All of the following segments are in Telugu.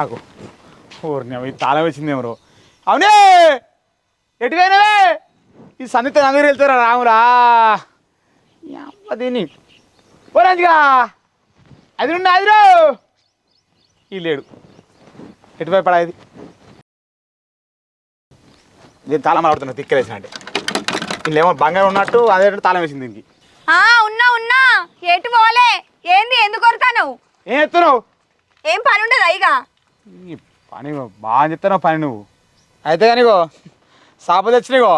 ఆగు. ఊరిని అవి తాళం వచ్చింది ఎవరో అవునే! ఎటు పోయినవే ఈ సన్నిత అందరూ వెళ్తారా రామురా దీన్ని. ఓరంజిగా అది నుండి అదిరో ఈ లేడు. ఎటు పోయి పడా ఇది? దీన్ని తాళం ఆడుతున్నా తిక్కలేసిన అంటే. వీళ్ళేమో బంగారం ఉన్నట్టు అదే తాళం వేసింది దీనికి. ఆ ఉన్నా ఉన్నా! ఎటు పోలే? ఏంది? ఎందుకు కొడతాను ఏం ఎత్తున్నావు ఏం పని ఉండదు ఇక? ఈ పని బాగా చెప్తున్నావు పని నువ్వు. అయితే కానీగో సాప తెచ్చినాగో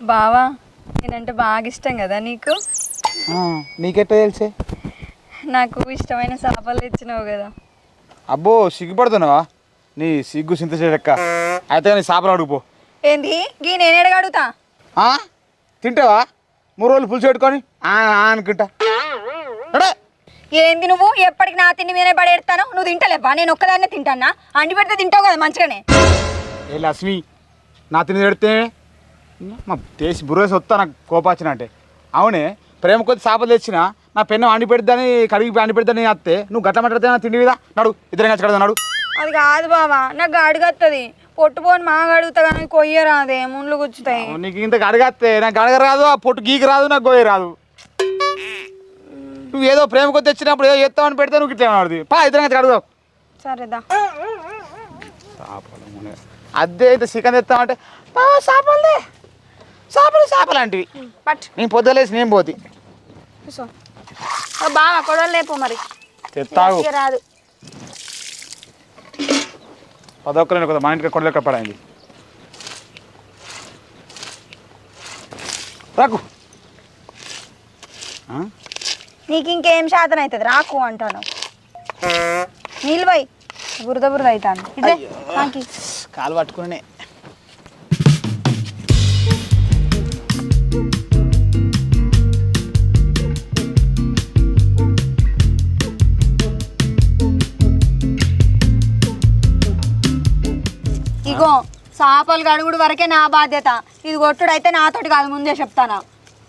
బావా నేనంటే బాగా ఇష్టం కదా నీకు? నీకెట్టా తెలిసే? నాకు ఇష్టమైన చేపలు తెచ్చినావు కదా. అబ్బో సిగ్గుపడుతున్నావా? నీ సిగ్గు సింత లెక్క అయితే నీ చేపలు అడుగుపో ఏంది? గీ నేనేడు అడుగుతా ఆ? తింటావా? మూడు రోజులు పులుసు పెట్టుకొని? ఆ, ఆ అనుకుంటా. అడే ఏంది నువ్వు? ఎప్పటికి నా తిండి మీదే పడేస్తాను నువ్వు తింటలేపా నేను ఒక్కదాన్నే తింటానా? అండి పెడితే తింటావు కదా మంచిగానే. ఏ లక్ష్మి నా తిని పెడితే? మా దేశ బుర్రేసి వస్తా నాకు కోపాచిన అంటే. అవునే ప్రేమ కొద్ది చేపలు తెచ్చిన నా పెన్ను అండి పెడతాని కడిగి అండి పెడతాని అత్తే నువ్వు గట్ల మాట్లాడితే నా తిండి మీద? నడు ఇద్దరం కలిసి కడదా నడు. అది కాదు బావా నాకు అడుగత్తది పొట్టుపోని మాగా అడుగుతా కానీ కొయ్య రాదే ముళ్ళు గుచ్చుతాయి. నీకు ఇంత గడగత్తే నాకు గడగ రాదు ఆ పొట్టు గీకి రాదు నాకు గోయ రాదు. నువ్వు ఏదో ప్రేమ కొద్ది తెచ్చినప్పుడు ఏదో చేస్తామని పెడితే నువ్వు ఇట్లా ఏమన్నది పా ఇద్దరం కలిసి కడుగుదాం సరేదా. అదే అయితే చికెన్ తెస్తామంటే "పా, చేపలదే. చేపలు చేపలు అంటివి. పట్ నేను పొద్దులేసి నేను పోతి. బావా కొడవలు లేపు మరి. తెస్తావు రాదు. పదొక్కరు కదా మా ఇంటికి కొడలేక పడింది? రాకు? నీకు ఇంకేం శాతం అవుతుంది? రాకు అంటాను. నిల్వై. బురద బురద అవుతాను ఇదే నాకి కాలు పట్టుకునే. ఇగో చేపలు గడుగుడు వరకే నా బాధ్యత. ఇది కొట్టుడు అయితే నాతోటి కాదు ముందే చెప్తానా.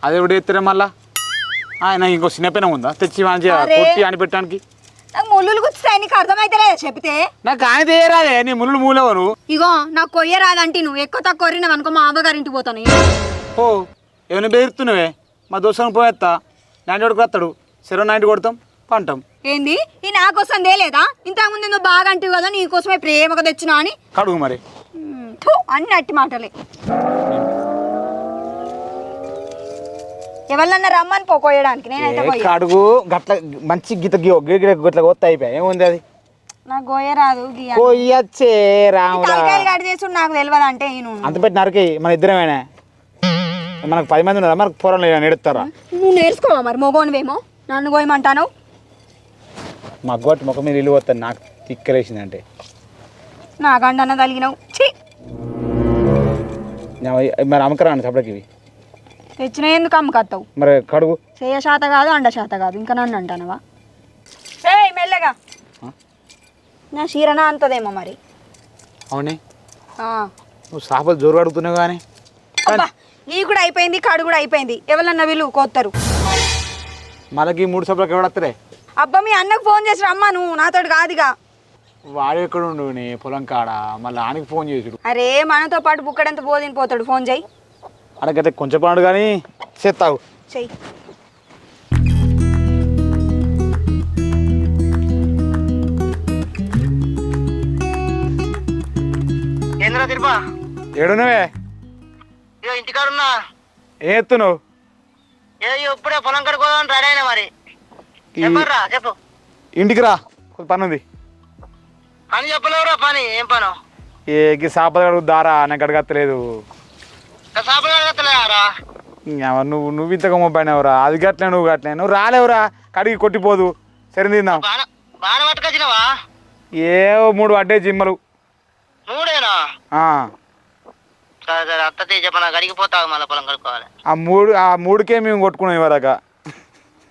అది ఎవడు ఎత్తురే మళ్ళా? ఆయన ఇంకో చిన్నపిన ఉందా? తెచ్చి మంచి అరే. కొట్టి అని పెట్టడానికి. నాకు ముళ్ళులు గుచ్చుతాయి నీకు అర్థమైతేలే చెప్తే నాకు ఆయన తీయరాదే నీ ముళ్ళు మూలవరు. ఇగో నాకు కొయ్య రాదంటే నువ్వు ఎక్కువ తక్కువ కొరినావు అనుకో మా అవ్వగారింటికి పోతాను ఓ ఏమైనా బెదురుతున్నావే మా దోస్తుని పోయేస్తా నాంటి వాడికి వస్తాడు. సెరవు నాంటి కొడతాం పంటాం. ఏంది? ఈ నా కోసం తేలేదా? ఇంతకుముందు నువ్వు బాగా అంటివి కదా నీ కోసమే ప్రేమగా తెచ్చినా అని? కడుగు మరి. థు, అన్ని అట్టి మాటలే. ఎవరన్నా రమ్మని పో కొయ్యడానికి నేనైతే ఏ కొయ్య. కడుగు గట్ల మంచి గీత గీ గిడ గట్ల కొత్త అయిపోయా? ఏముంది అది? నాకు గోయ రాదు గీయ కొయ్యచ్చే రాముడా. తలకాయలు కట్ చేసుడు నాకు తెలియదు అంటే ఈయన. అంత పెట్టి నరకి మన ఇద్దరమేనా? మనకు పది మంది ఉన్నారా? మనకు పూర్వం నెడుతారా నువ్వు నేర్చుకోవా మరి? మొగోనివేమో? నన్ను కోయమంటాను మా గొట్టు ముఖం మీద ఇల్లు పోతాను నాకు తిక్కలేసిందంటే. నా గండన్న తలిగినావు. ఛీ! మరి అమ్మకరాను సపడకి ఇవి. తెచ్చిన ఎందుకు అమ్మకత్తావు? మరి కడుగు. చేయ శాత కాదు అండ శాత కాదు. ఇంకా నన్ను అంటానవా? ఏయ్ మెల్లగా? నా చీరన అంతదేమో మరి? అవునే. ఆ. నువ్వు చేపలు జోరు అడుగుతున్నావు కానీ. అబ్బా నీ కూడా అయిపోయింది కడు కూడా అయిపోయింది. ఎవరన్నా వీళ్ళు కోత్తరు. మనకి మూడు సభలకు ఎవడత్తరే అబ్బా మీ అన్నకు ఫోన్ చేసి రమ్మా నువ్వు. నాతోటి కాదుగా. వాడు ఎక్కడ ఉండు నీ పొలం కాడ? మళ్ళీ ఆనికి ఫోన్ చేసుడు. అరే మనతో పాటు బుక్కడంత పోదిని పోతాడు. ఫోన్ చేయి. అడగైతే కొంచెం పనుడు కానీ చేస్తావు చెయ్యి ఏంద్రా తిరుపా? ఏడునవే ఇక ఇంటికాడున్నా. ఏ ఎత్తును ఏ ఇప్పుడే పొలం కడుకోదాం రెడీ అయినా మరి. చెప్పరా చెప్పు. ఇంటికి రా కొంత పని ఉంది. పని చెప్పలేవురా పని. ఏం పను? ఏ కడుగు దారా నాకు అడగత్తలేదు ఇంకెవరు నువ్వు నువ్వు ఇంతగా మొబ్బైనవురా అది గట్లే నువ్వు గట్లే నువ్వు రాలేవురా. కడిగి కొట్టిపోదు. సరే తిందాం. బాణ బాణ పట్టుకొచ్చినావా? ఏ మూడు అడ్డే జిమ్మలు. ఆ. మూడు ఆ మూడుకే మేము కొట్టుకున్నాం ఇవరాక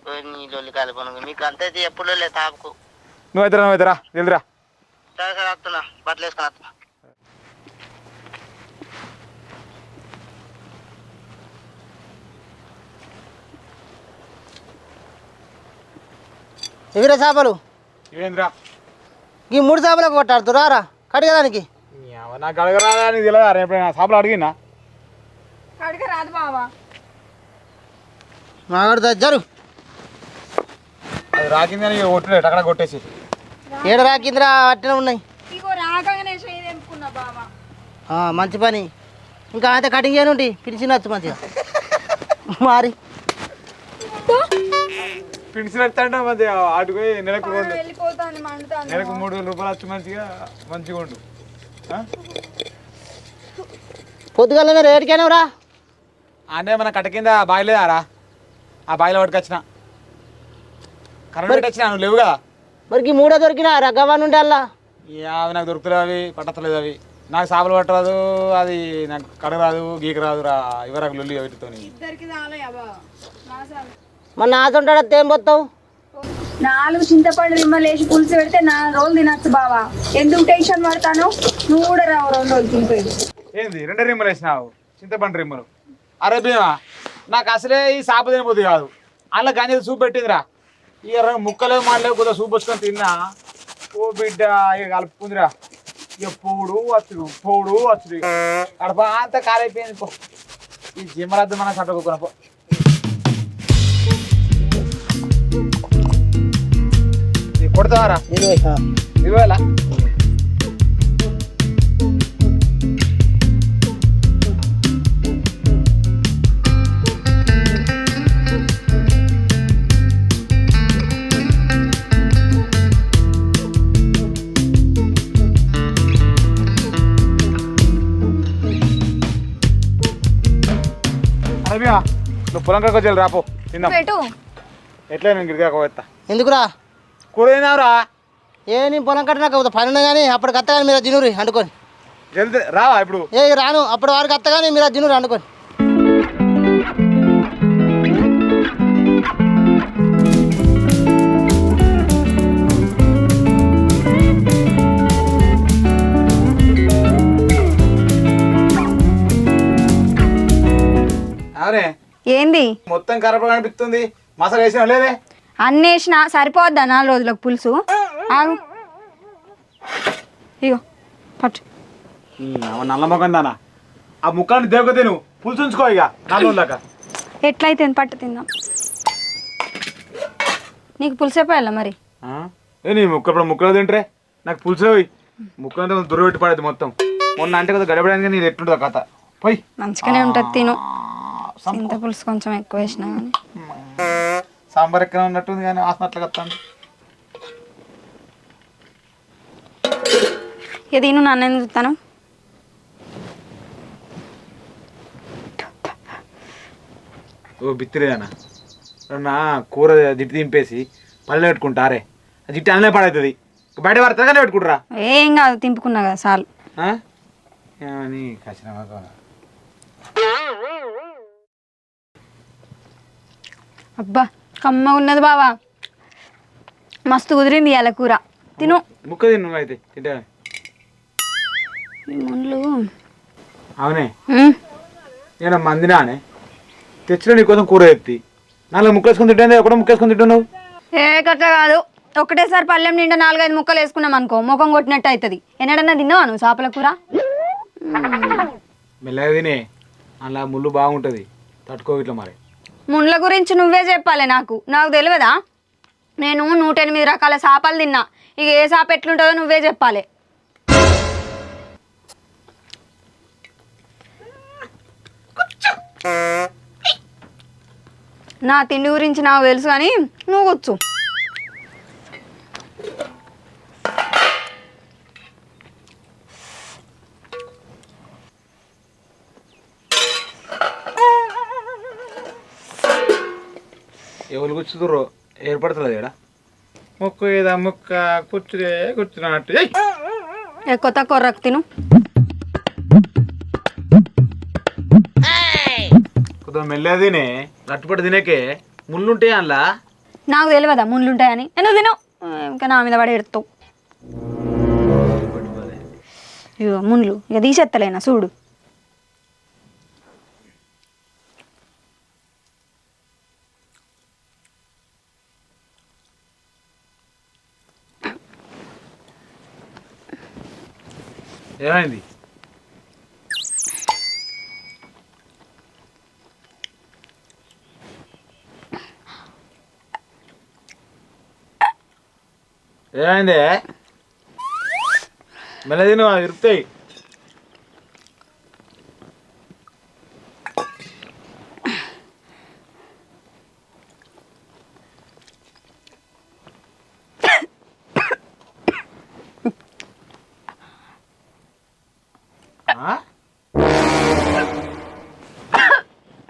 ఓ, నీ లొల్లి కాదు పనులు మీకు అంతే తీ, ఎప్పుడు లే తాపుకు. నువ్వైతే నువ్వైతే రా. జల్దిరా సరే సరే వస్తున్నా బట్టలు వేసుకుని వస్తున్నా ఎగిరే చేపలు? ఏంద్రా ఈ మూడు చేపలకు కొట్టాడు రారా కడిగడానికి ఏమో నాకు అడగరాదా నీకు తెలియదా ఎప్పుడైనా షాపులో అడిగినా అడిగ రాదు బావా. మాగడు జరు. అది రాకిందని కొట్టలేదు అక్కడ కొట్టేసి. ఏడ రాకిందిరా అట్టనే ఉన్నాయి. ఇగో రాగానే చేయి తెంపుకున్నా బావా. ఆ, మంచి పని. ఇంకా అయితే కటింగ్ చేయనుండి పిలిచినచ్చు మంచిగా. మరి. పిలిచినట్టు మంచి ఆటుకు నెలకు రెండు నెలకు మూడు వేల రూపాయలు వచ్చి మంచిగా మంచిగా ఉండు? పొద్దుగల రేటుకైనా రా అంటే మన కట్ట కింద బాయిలేదారా ఆ బాయిలో పట్టుకొచ్చిన. కరెంట్ పెట్టొచ్చిన నువ్వు లేవు కదా. మరికి మూడో దొరికినా రగ్గవా నుండి అల్లా? అవి నాకు దొరుకుతలేవు అవి పట్టతలేదు అవి. నాకు చేపలు పట్టరాదు అది నాకు కడగరాదు గీక రాదు రా ఇవరకు లొల్లి వీటితోని మన నాతుంటాడు ఏం పోతావు? నాలుగు చింతపండు రిమ్మలు వేసి పులుసు పెడితే నాలుగు రోజులు తినచ్చు బావా. ఎందుకు టెన్షన్ పడతాను? నువ్వు కూడా రావు రెండు రోజులు తినిపోయి ఏంది? రెండు రిమ్మలు వేసినావు చింతపండు రిమ్మలు. అరే భీమా నాకు అసలే ఈ సాప తినబోద్ది కాదు. అలా గంజలు సూప్ పెట్టిందిరా. రెండు ముక్కలు మాడలేవు కొద్దిగా సూప్ వచ్చుకొని తిన్నా. ఓ బిడ్డ ఇక కలుపుకుందిరా. ఇక పోడు వచ్చుడు పోడు వచ్చుడు కడప అంత కారైపోయింది పో. ఈ జిమ్మరద్దు మన చట్టకున్న పో. కొడతావారా? ఇరవై నువ్వు పొలం కాడికి వచ్చి రాపో తిందాం ఎట్లా నేను గిరిగా పోతా ఎందుకురా? తిందాంరా ఏ నేను పొలం కట్టినాక పని ఉన్నా కానీ అప్పటికి అత్త కానీ మీరు దినురి అంటుకొని జల్ది రావా ఇప్పుడు? ఏ రాను. అప్పటి వారికి అత్త కానీ మీరు దినురి అంటుకొని అవునే ఏంది? మొత్తం కరప కనిపిస్తుంది. మసాలా వేసిన లేదే? అన్నేసిన సరిపోద్దా నాలుగు రోజులకు పులుసు. ఆగు. ఇగో పట్టు. నల్ల మొక్కం దానా. ఆ ముక్కని దేవక తిను పులుసు ఉంచుకో ఇక నాలుగు దాకా. ఎట్లయితే పట్టు తిందాం. నీకు పులుసు అయిపోయాలా మరి? ఏ నీ ముక్క ఇప్పుడు ముక్కలు తింటే నాకు పులుసు పోయి ముక్కలంతా దుర్రబెట్టి పడేది మొత్తం. మొన్న అంటే కదా గడపడానికి నీది ఎట్టుంటుందో కథ. పోయి. మంచిగానే ఉంటుంది తిను. చింత పులుసు కొంచెం ఎక్కువ వేసినా కానీ సాంబార్ ఎక్కడ ఉన్నట్టుంది కానీ వాసన అట్లా కత్తాను ఇక తిను నన్ను ఎందుకు చూస్తాను ఓ బిత్తిరేనా నా కూర జిట్టు దింపేసి పళ్ళు పెట్టుకుంటారే ఆ జిట్టు అన్నీ పడవుతుంది బయట పడతాగానే పెట్టుకుంటారా. ఏం కాదు తింపుకున్నా కదా చాలు. కసిన అబ్బా కమ్మగా ఉన్నది బావా. మస్తు కుదిరింది ఇవాళ కూర. తిను. ముక్క తిను అయితే తింటే ముండ్లు అవునే. నేను మందినానే తెచ్చిన నీకోసం కూర ఎత్తి. నాలుగు ముక్కేసుకొని తింటే ఒకటే ముక్కేసుకొని తింటున్నావు? ఏ కట్ట కాదు. ఒకటేసారి పల్లెం నిండా నాలుగైదు ముక్కలు వేసుకున్నాం అనుకో ముఖం కొట్టినట్టు అవుతుంది ఎన్నడన్నా తిన్నావా నువ్వు చేపల కూర? మెల్లగా తినే. అలా ముళ్ళు బాగుంటుంది. తట్టుకో ఇట్లా మరి. ముండ్ల గురించి నువ్వే చెప్పాలి నాకు. నాకు తెలియదా? నేను నూట ఎనిమిది రకాల చేపలు తిన్నా. ఇక ఏ చేప ఎట్లుంటుందో నువ్వే చెప్పాలి. నా తిండి గురించి నాకు తెలుసు కానీ నువ్వు కూర్చో. కూర్చుతుర్రో ఏర్పడుతుంది ఇక్కడ. ముక్కు ఏదా ముక్క కూర్చుదే కూర్చున్నట్టు. తక్కువ రక్కు తిను. కొద్దిగా మెల్లగా తినే రట్టుపడి తినేకే ముళ్ళుంటాయి అందులో? నాకు తెలియదా ముండ్లు ఉంటాయని ఎందుకు తిను? ఇంకా నా మీద పడి ఎడతావు ఇగో ముండ్లు ఇక తీసేత్తలేనా చూడు. ఏమైంది? ఏమైంది? మెల్లది నువ్వు అవి ఇరుకుతాయి ఆ?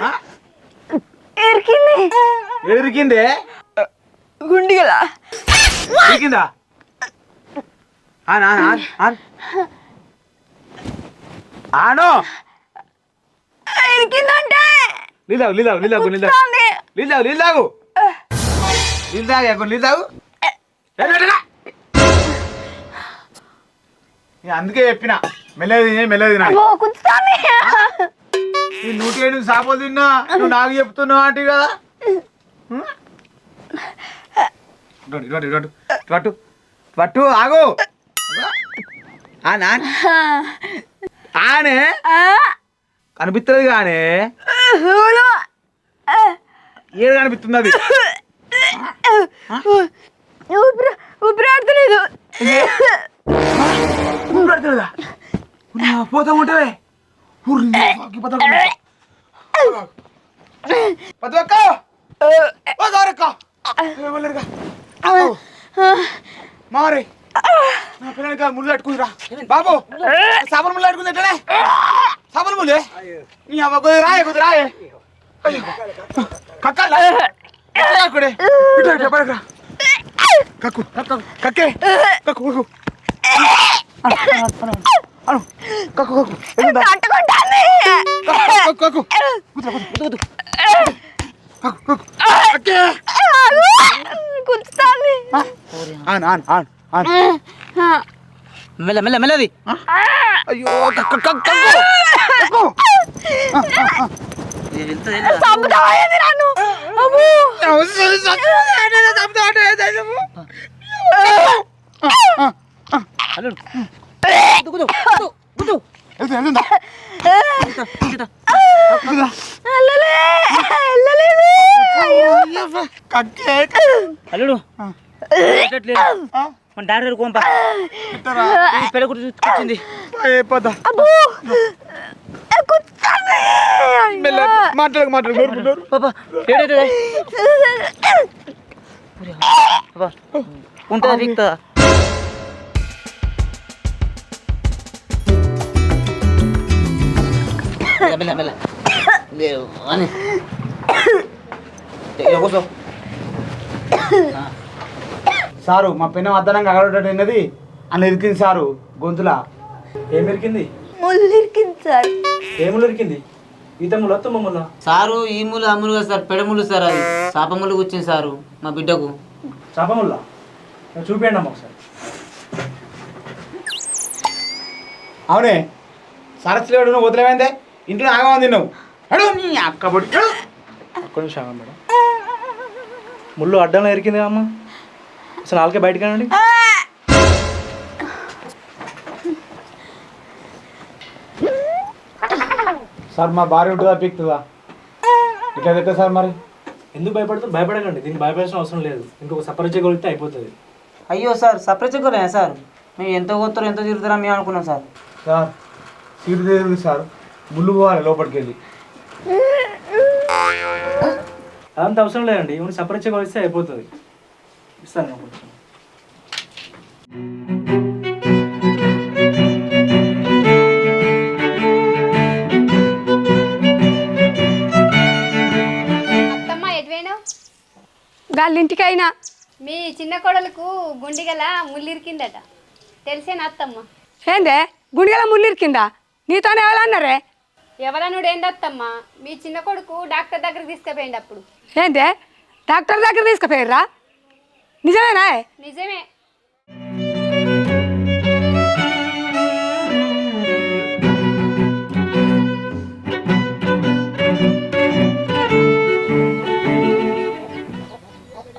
ఆ? ఇరికింది ఇరికిందే గుండిగలా. ఇరికిందా? ఆన్ ఆన్ ఆన్ ఆన్. ఆను! ఇరికిందంటే. అందుకే చెప్పిన. మెల్లది మెల్లది నూటి ఏడు సాపోలు తిన్నా. నువ్వు నాకు చెప్తున్నావు అంటే కదా. పట్టు పట్టు ఆగు. ఆనే? కనిపిస్తుంది కానీ? ఏడు కనిపిస్తుంది అది? ఊపిరాడతలేదు పోతా ఉంటావే. పదవక్క. పదవరక్క మారే నా పిల్లలకి ముళ్ళు అట్టుకుందిరా బాబు. సాబన్ ముళ్ళు అట్టుకుంది ఎట్లనే సాబన్ ముళ్ళే? నీ అమ్మ కొద్ది రాయే కొద్ది రాయే. పడకరా కక్కు కక్కు కక్కే. కక్కు. కక్కు అను కక్కు కక్కు. కక్కు కక్కు. కూతురా కూతురా కక్కు కక్కు కక్కే ఆగు. గుంజుతోంది. ఆన్ ఆన్ ఆన్ ఆన్ ఆ, మెల్ల మెల్ల మెల్లది అయ్యో కక్కు అల్లుడు. మన ఈ పెళ్ళి గురించి కూర్చుంది. మాట్లాడక మాట్లాడు పాపా ఉంటుందా మెల్ల మెల్ల. సారు మా పెన్ను అద్దనంగా అగడటట్టు ఉన్నది అని ఇరికింది సారు గొంతులా. ఏం ఇరికింది? ముళ్ళు ఇరికింది సార్ ఏములు ఇరికింది ఈత తుమ్మ సారు ఈ ములు అమ్ములు కదా సార్ పెడములు సార్ అది. చాప ముళ్ళు కూర్చింది సారు మా బిడ్డకు. చేప ముల్ల చూపించండి అమ్మ ఒకసారి. అవునే. సరస్సులేడు నువ్వు వదిలేమైందే? ఇంట్లో ఆగమని తిన్నావు. అడు నీ అక్క బొడి ఒక్క నిమిషం ఆగండి మేడం. ముళ్ళు అడ్డంలో ఇరికింది అమ్మ. అసలు నాలుగే బయటకు రండి సార్ మా భార్య ఉంటుందా పీక్తుందా? ఇట్లా తెక్క సార్ మరి? ఎందుకు భయపడుతుంది? భయపడకండి. దీనికి భయపడాల్సిన అవసరం లేదు. ఇంకొక సపరేట్ చేయగలిగితే అయిపోతుంది. అయ్యో సార్ సపరేట్ చెక్కలే సార్? మేము ఎంత పోతారో ఎంత తిరుగుతారో మేము అనుకున్నాం సార్. సార్ సీటు తిరిగి సార్. ముళ్ళు పోవాలి లోపలికి వెళ్ళి అదంతా అవసరం లేదండి. ఇవన్నీ సపరేట్ చేయగలిగితే అయిపోతుంది. ఇస్తాను కొంచెం. గాలింటికైనా. మీ చిన్న కోడలకు గుండిగల ముల్లిరికిందట తెలిసేనా అత్తమ్మ? ఏందే? గుండెల ముళ్ళు ఇరికిందా నీతోనే ఎవరన్నారే? ఎవరనుడేందత్తమ్మ? మీ చిన్న కొడుకు డాక్టర్ దగ్గరికి తీసుకుపోయింది అప్పుడు. ఏందే? డాక్టర్ దగ్గర తీసుకుపోయారా నిజమేనా? నిజమే.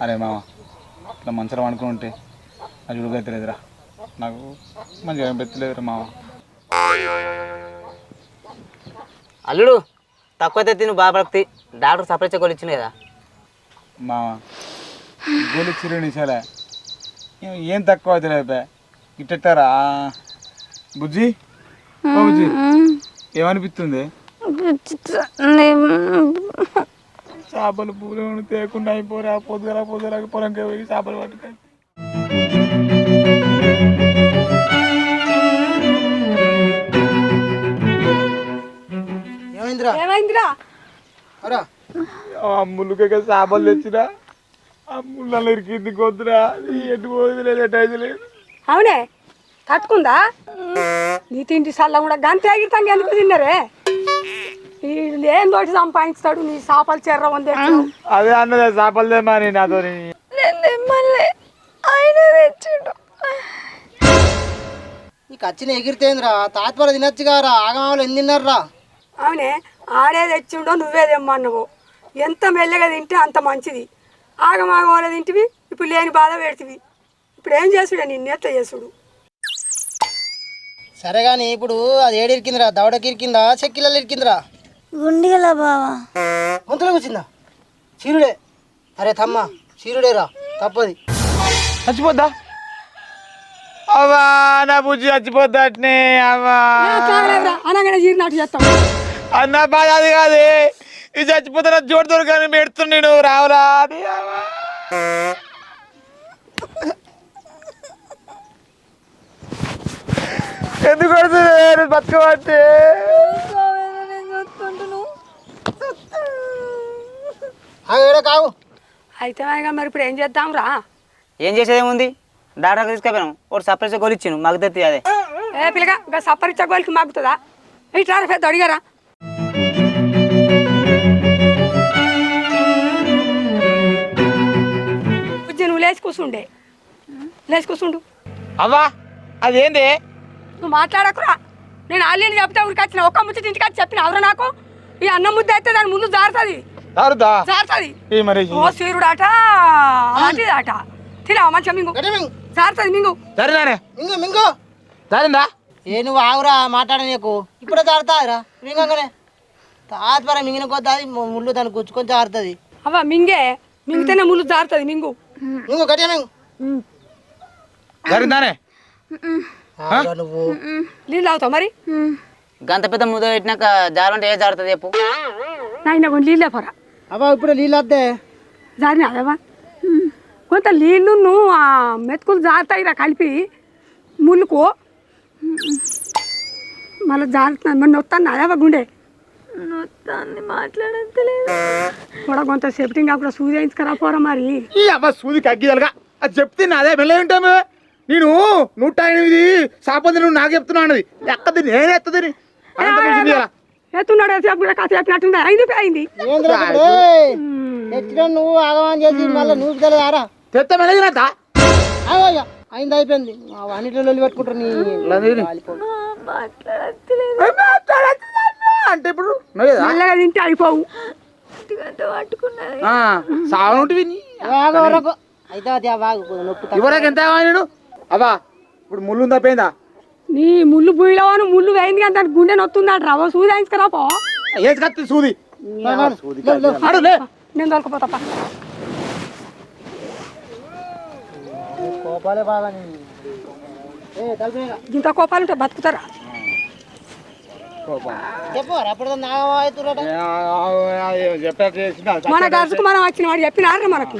అరే మామ ఇట్లా మంచిగా అనుకుని ఉంటే అది ఉడకైతలేదురా. నాకు మంచిగా ఏం పెట్టలేదురా మామ. అల్లుడు తక్కువ అయితే తిను బాబడక్తి డాక్టర్ సపరేట్ చెక్కలు ఇచ్చింది కదా. మామ గోలి చిరు నిశాలే ఏం తక్కువ అవుతుంది ఇట్టెట్టారా? బుజ్జి? ఓ బుజ్జి ఏమనిపిస్తుంది? చేపలు పూలు తేకుండా అయిపోరా పొద్దుగల పొద్దుగల పొలంకి పోయి చేపలు పట్టుకొని. ఏమైందిరా? ఏమైందిరా? అరా. ఆ ముళ్ళుక చేపలు తెచ్చినా? ఆ ముళ్ళలో ఇరికింది కొద్దురా ఎటు పోయింది లేదు ఎటు అయితే లేదు. అవునే? కట్టుకుందా నీ తింటి సల్ల కూడా గంత ఎగిరితాంగా ఎందుకు తిన్నరే? ఏం తోటి సంపాదిస్తాడు నీ చేపలు చెర్ర ఉంది అదే అన్నదే చేపలు తెమ్మని నాతోని. మళ్ళీ ఆయన తెచ్చిండు. నీకు వచ్చిన ఎగిరితేంద్రా? తాత్పర తినొచ్చు కారా ఆగమాలు ఎన్ని తిన్నారా అవునే ఆడే తెచ్చిండో నువ్వే తెమ్మన్నావు. ఎంత మెల్లగా తింటే అంత మంచిది. ఆగమాగం వాళ్ళ తింటివి ఇప్పుడు లేని బాధ పెడుతుంది ఇప్పుడు ఏం చేసుడే నిన్ను? ఎట్లా చేసుడు? సరే కానీ ఇప్పుడు అది ఏడు ఇరికిందిరా దవడకి ఇరికిందా చెక్కిలలో ఇరికిందిరా? గుండిగల బావా. గొంతులో కూర్చుందా? చీరుడే. అరే తమ్మ చీరుడేరా తప్పది. చచ్చిపోద్దా? అవ్వా నా బుజ్జి చచ్చిపోద్దా అట్నే అవ్వా అనగానే జీర్నాటు చేస్తాం. అన్న బాధ అది కాదు. ఇది చచ్చిపోతే నా జోడు దొరకని పెడుతున్నా నేను. రావురా అవ్వా. ఎందుకు కొడుతుంది బతుకబట్టి. కావు అయితే మరి ఇప్పుడు ఏం చేద్దాం రా? ఏం చేసేది ఏముంది డాక్టర్ తీసుకెళ్ళాను ఒకటి సపరేట్ మాకు తెత్తి అదే. ఏ పిల్లగా ఇంకా సప్పరిచ్చ గోలికి మాగుతుందా ఇట్లా పెద్ద అడిగారా? లేచి కూర్చుండే. లేచి కూర్చుండు. అవ్వా అదేంది? నువ్వు మాట్లాడకురా. నేను ఆల్రెడీ చెప్తే ఊరికి వచ్చిన. ఒక్క ముచ్చట ఇంటికి వచ్చి చెప్పిన ఎవరు నాకు? ఈ అన్నం ముద్ద అయితే దాని ముందు జారుతుంది. దారుదా జారుతుంది. ఓ అలాంటిదాట. మంచిగా మింగు. జారుతుంది మింగు. సరేనానే మింగు మింగు. సరేందా ఏ నువ్వు ఆగురా మాట్లాడ నీకు. ఇప్పుడే జారుతాదిరా. మింగంగానే. తాత్పర మింగిన కొద్ది ముళ్ళు దాన్ని గుచ్చుకొని జారుతుంది. అవ్వ మింగే. మింగితేనే ముళ్ళు జారుతుంది మింగు. మింగు గట్టిగా ఆగురా నువ్వు. నీళ్ళు తాగుతావు మరి? గంత పెద్ద ముద్ద పెట్టినాక జారంటే ఏ జారుతుంది చెప్పు. నాయన కొన్ని నీళ్ళే పోరా. అబ్బా ఇప్పుడు నీళ్ళు వద్దే. జారిన అదేవా కొంత నీళ్ళు నువ్వు ఆ మెతుకులు జారుతాయిరా కలిపి. ముళ్ళుకు మళ్ళీ జారుతున్నా మరి నొత్తాను అదేవా గుండె. మొత్తాన్ని మాట్లాడలేదు కూడా కొంత సేఫ్టీగా కూడా సూది వేయించుకురా పోరా మరి. ఈ అమ్మ సూది కగ్గిదలుగా. అది చెప్తే నాదే నేను నూట ఎనిమిది సాపంది నువ్వు నాకు చెప్తున్నావు అన్నది. ఎక్కది? నేను ఎత్తది? ఎత్తున్నాడు కాస్త చెప్పినట్టుంది? అయింది అయింది. తెచ్చిన నువ్వు ఆగమని చేసి మళ్ళీ నువ్వు తెలియదారా తెత్త మెలగినత అయింది అయిపోయింది. అన్నిట్లో పెట్టుకుంటారు నీ అంటే ఇప్పుడు? మెల్లగా తింటే అయిపోవు. పట్టుకున్నది. ఆ, సావనుంటివి నీ. వరకు. అయితే అది ఆ బాగు నొప్పి తగ్గ- ఇవరకు ఎంత ఇప్పుడు ముళ్ళు తప్పిందా? నీ ముళ్ళు బుయ్యిలో ముళ్ళు వేయింది కానీ దానికి గుండె నొత్తున్నాడు రా ఓ సూది వేయించుకురా పో. సూది. నేను దొరకపోతా ఇంత కోపాలు ఉంటే బతుకుతారా చెప్పు అప్పుడు నాగమవుతున్నట చెప్పేట చేసిన మన గడుచుకు మనం వచ్చిన వాడు చెప్పినారు మనకు.